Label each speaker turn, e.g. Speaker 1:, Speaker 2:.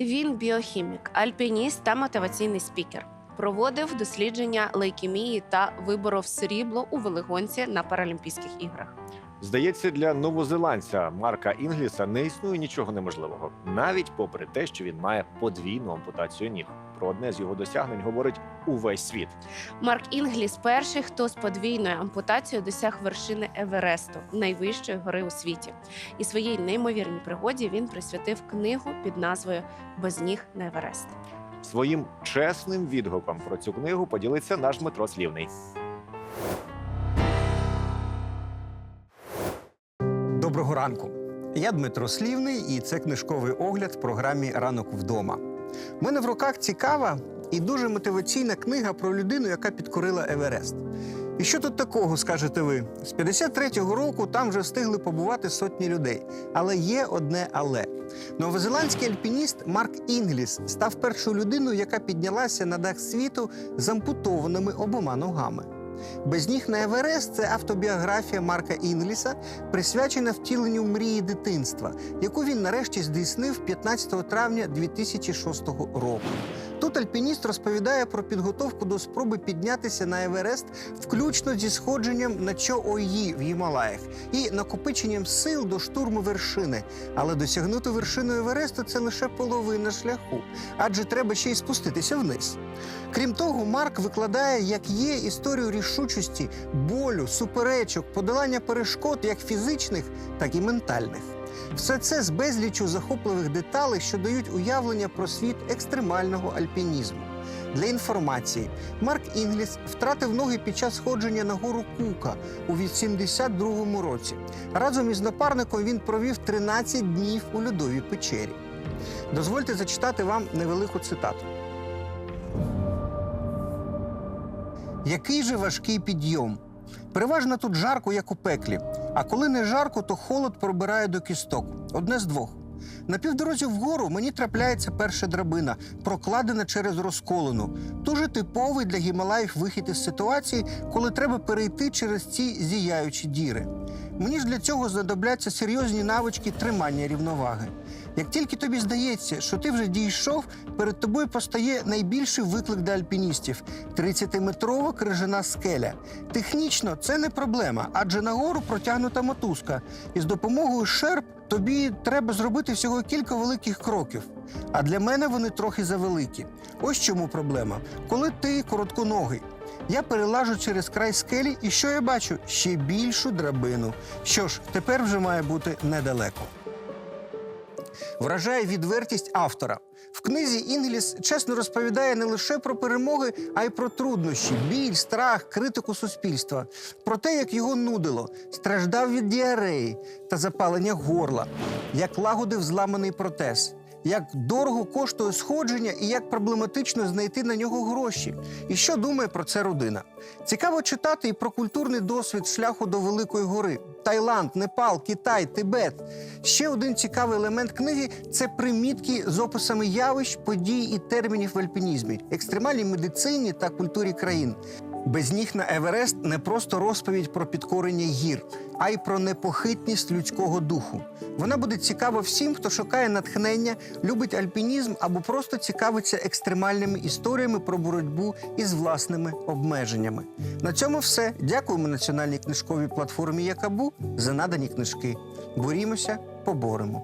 Speaker 1: Він біохімік, альпініст та мотиваційний спікер. Проводив дослідження лейкемії та виборов срібло у велигонці на Паралімпійських іграх.
Speaker 2: Здається, для новозеландця Марка Інгліса не існує нічого неможливого, навіть попри те, що він має подвійну ампутацію ніг. Про одне з його досягнень говорить увесь світ.
Speaker 1: Марк Інгліс перший, хто з подвійною ампутацією досяг вершини Евересту, найвищої гори у світі. І своїй неймовірній пригоді він присвятив книгу під назвою Без ніг на Еверест.
Speaker 2: Своїм чесним відгуком про цю книгу поділиться наш Дмитро Слівний.
Speaker 3: Доброго ранку. Я Дмитро Слівний, і це книжковий огляд в програмі Ранок вдома. У мене в руках цікава і дуже мотиваційна книга про людину, яка підкорила Еверест. І що тут такого, скажете ви? З 53-го року там вже встигли побувати сотні людей. Але є одне але. Новозеландський альпініст Марк Інгліс став першою людиною, яка піднялася на дах світу з ампутованими обома ногами. Без ніг на Еверест це автобіографія Марка Інгліса, присвячена втіленню мрії дитинства, яку він нарешті здійснив 15 травня 2006 року. Тут альпініст розповідає про підготовку до спроби піднятися на Еверест, включно зі сходженням на Чоої в Гімалаях і накопиченням сил до штурму вершини. Але досягнути вершину Евересту це лише половина шляху, адже треба ще й спуститися вниз. Крім того, Марк викладає, як є історію рішучості, болю, суперечок, подолання перешкод як фізичних, так і ментальних. Все це з безлічу захопливих деталей, що дають уявлення про світ екстремального альпінізму. Для інформації, Марк Інгліс втратив ноги під час сходження на гору Кука у 82-му році. Разом із напарником він провів 13 днів у льодовій печері. Дозвольте зачитати вам невелику цитату. Який же важкий підйом. Переважно тут жарко, як у пеклі. А коли не жарко, то холод пробирає до кісток. Одне з двох. На півдорозі вгору мені трапляється перша драбина, прокладена через розколину. Дуже типовий для Гімалаїв вихід із ситуації, коли треба перейти через ці зіяючі діри. Мені ж для цього знадобляться серйозні навички тримання рівноваги. Як тільки тобі здається, що ти вже дійшов, перед тобою постає найбільший виклик для альпіністів 30-метрова крижана скеля. Технічно це не проблема, адже нагору протягнута мотузка. І з допомогою шерп тобі треба зробити всього кілька великих кроків. А для мене вони трохи завеликі. Ось чому проблема. Коли ти коротконогий. Я перелажу через край скелі, і що я бачу? Ще більшу драбину. Що ж, тепер вже має бути недалеко. Вражає відвертість автора. В книзі Інгліс чесно розповідає не лише про перемоги, а й про труднощі, біль, страх, критику суспільства, про те, як його нудило, страждав від діареї та запалення горла, як лагодив зламаний протез. Як дорого коштує сходження і як проблематично знайти на нього гроші, і що думає про це родина. Цікаво читати і про культурний досвід шляху до Великої гори: Таїланд, Непал, Китай, Тибет. Ще один цікавий елемент книги це примітки з описами явищ, подій і термінів в альпінізмі, екстремальній медицині та культурі країн. Без ніг на Еверест не просто розповідь про підкорення гір, а й про непохитність людського духу. Вона буде цікава всім, хто шукає натхнення, любить альпінізм або просто цікавиться екстремальними історіями про боротьбу із власними обмеженнями. На цьому все. Дякуємо національній книжковій платформі Якабу за надані книжки. Борімося, поборемо.